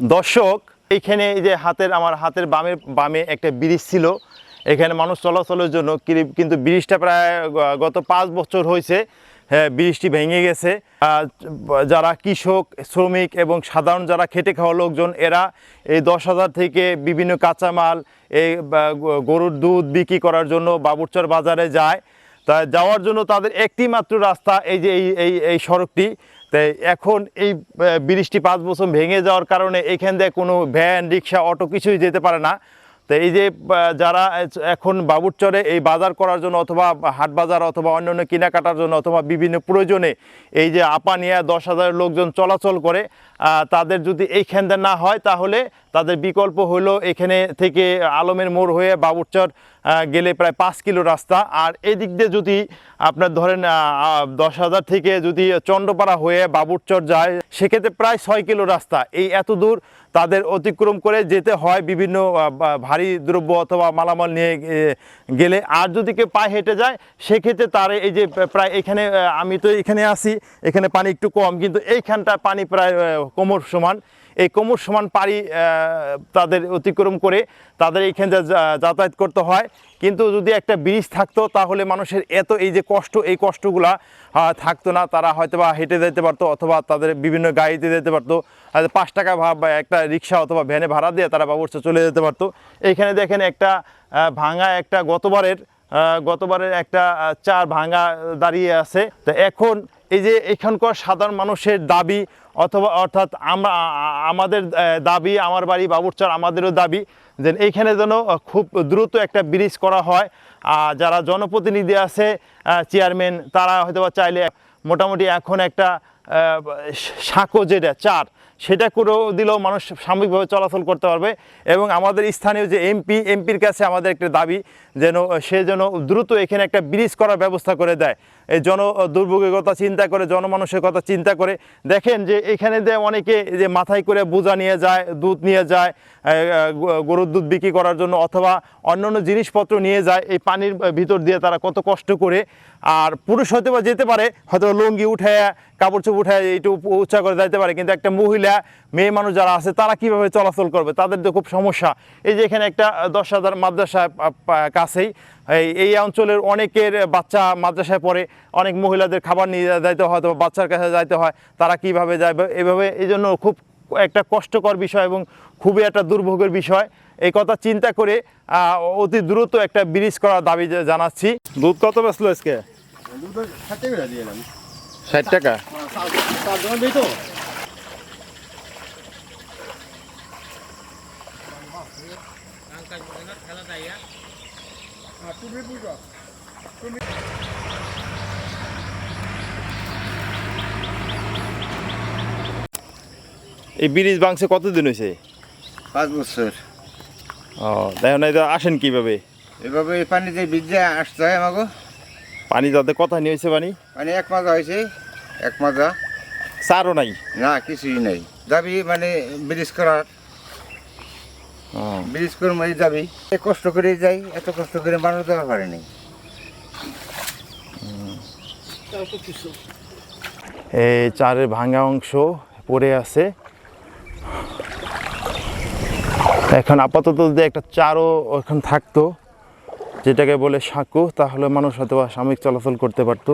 দর্শক, এখানে যে হাতের, আমার হাতের বামে বামে একটা ব্রিজ ছিল। এখানে মানুষ চলাচলের জন্য কিন্তু ব্রিজটা প্রায় গত পাঁচ বছর হয়েছে। হ্যাঁ ব্রিজটি ভেঙে গেছে। যারা কৃষক, শ্রমিক এবং সাধারণ যারা খেটে খাওয়া লোকজন, এরা এই দশ হাজার থেকে বিভিন্ন কাঁচামাল, এই গরুর দুধ বিক্রি করার জন্য বাবুরচর বাজারে যায়। তা যাওয়ার জন্য তাদের একটি মাত্র রাস্তা এই যে এই এই সড়কটি। তাই এখন এই বৃষ্টি পাঁচ বছর ভেঙে যাওয়ার কারণে এখান দিয়ে কোনো ভ্যান, রিক্সা, অটো কিছুই যেতে পারে না। তো এই যে যারা এখন বাবুরচরে এই বাজার করার জন্য অথবা হাট বাজার অথবা অন্যান্য কেনাকাটার জন্য অথবা বিভিন্ন প্রয়োজনে এই যে আপা নিয়ে দশ হাজার লোকজন চলাচল করে তাদের যদি এইখান দিয়ে না হয় তাহলে তাদের বিকল্প হলো এখানে থেকে আলমের মোড় হয়ে বাবুরচর গেলে প্রায় পাঁচ কিলো রাস্তা। আর এদিক দিয়ে যদি আপনার ধরেন দশ হাজার থেকে যদি চন্ডপাড়া হয়ে বাবুরচর যায়, সেক্ষেত্রে প্রায় ছয় কিলো রাস্তা। এই এত দূর তাদের অতিক্রম করে যেতে হয় বিভিন্ন ভারী দ্রব্য অথবা মালামাল নিয়ে গেলে। আর যদি কেউ পায়ে হেঁটে যায়, সেক্ষেত্রে তার এই যে প্রায় এখানে আমি তো এখানে আসি এখানে পানি একটু কম, কিন্তু এইখানটা পানি প্রায় কোমর সমান। এই কোমর সমান পাড়ি তাদের অতিক্রম করে তাদের এইখান যাতায়াত করতে হয়। কিন্তু যদি একটা ব্রিজ থাকতো, তাহলে মানুষের এত এই যে কষ্ট, এই কষ্টগুলা থাকতো না। তারা হয়তো বা হেঁটে যেতে পারতো অথবা তাদের বিভিন্ন গাড়িতে যেতে পারতো। পাঁচ টাকা বা একটা রিক্সা অথবা ভ্যানে ভাড়া দিয়ে তারা বাবুরচর চলে যেতে পারতো। এইখানে দেখেন একটা ভাঙা একটা গতবারের গতবারের একটা চার ভাঙা দাঁড়িয়ে আছে। তো এখন এই যে এখানকার সাধারণ মানুষের দাবি অথবা অর্থাৎ আমরা, আমাদের দাবি, আমার বাড়ি বাবুরচর আমাদেরও দাবি যে এইখানে যেন খুব দ্রুত একটা ব্রিজ করা হয়। আর যারা জনপ্রতিনিধি আছে চেয়ারম্যান তারা হয়তো চাইলে মোটামুটি এখন একটা সাঁকো যেটা, চার, সেটা করেও দিলেও মানুষ সাময়িকভাবে চলাচল করতে পারবে। এবং আমাদের স্থানীয় যে এমপি, এমপির কাছে আমাদের একটা দাবি, যেন সে যেন দ্রুত এখানে একটা ব্রিজ করার ব্যবস্থা করে দেয়। এই জন দুর্ভোগের কথা চিন্তা করে, জনমানুষের কথা চিন্তা করে, দেখেন যে এখানে দিয়ে অনেকে যে মাথায় করে বোঝা নিয়ে যায়, দুধ নিয়ে যায় গরুর দুধ বিক্রি করার জন্য, অথবা অন্যান্য জিনিসপত্র নিয়ে যায়, এই পানির ভিতর দিয়ে তারা কত কষ্ট করে, আর পুরুষ হয়তো বা যেতে পারে, হয়তো লুঙ্গি উঠে কাপড় চোপড় উঠে একটু উচ্চা করে যাইতে পারে। কিন্তু একটা মহিলা মেয়ে মানুষ যারা আছে তারা কীভাবে চলাচল করবে? তাদের তো খুব সমস্যা। এই যে এখানে একটা দশ হাজার মাদ্রাসা কাছেই। এই এই অঞ্চলের অনেকের বাচ্চা মাদ্রাসায় পড়ে। অনেক মহিলাদের খাবার নিয়ে যাইতে হয় অথবা বাচ্চার কাছে যাইতে হয়। তারা কীভাবে যাবে এভাবে এই জন্য খুব একটা কষ্টকর বিষয় এবং খুবই একটা দুর্ভোগের বিষয়। এই কথা চিন্তা করে আহ, অতি দ্রুত একটা ব্রিজ করার দাবি জানাচ্ছি। দুধ কত বেসলো আজকে? ষাটে টাকা? এই ব্রিজ বাংছে কতদিন হয়েছে পাঁচ বছর। ও এটা আসেন কীভাবে? এভাবে এই পানিতে ভিজে আসতে হয় আমাকে পানি তাতে কথা নিয়ে হয়েছে পানি? মানে এক মাজা হয়েছে এক মাজা। সারও নাই? না কিছুই নাই। যাবি মানে ব্রিজ করার। ব্রিজ করে মারি যাবি। কষ্ট করে যাই এত কষ্ট করে মানুষ দেওয়া পারেনি এই চারের ভাঙা অংশ পড়ে আছে। এখন আপাতত যদি একটা চারও ওখানে থাকতো যেটাকে বলে সাঁকো তাহলে মানুষ হয়তো সাময়িক চলাচল করতে পারতো।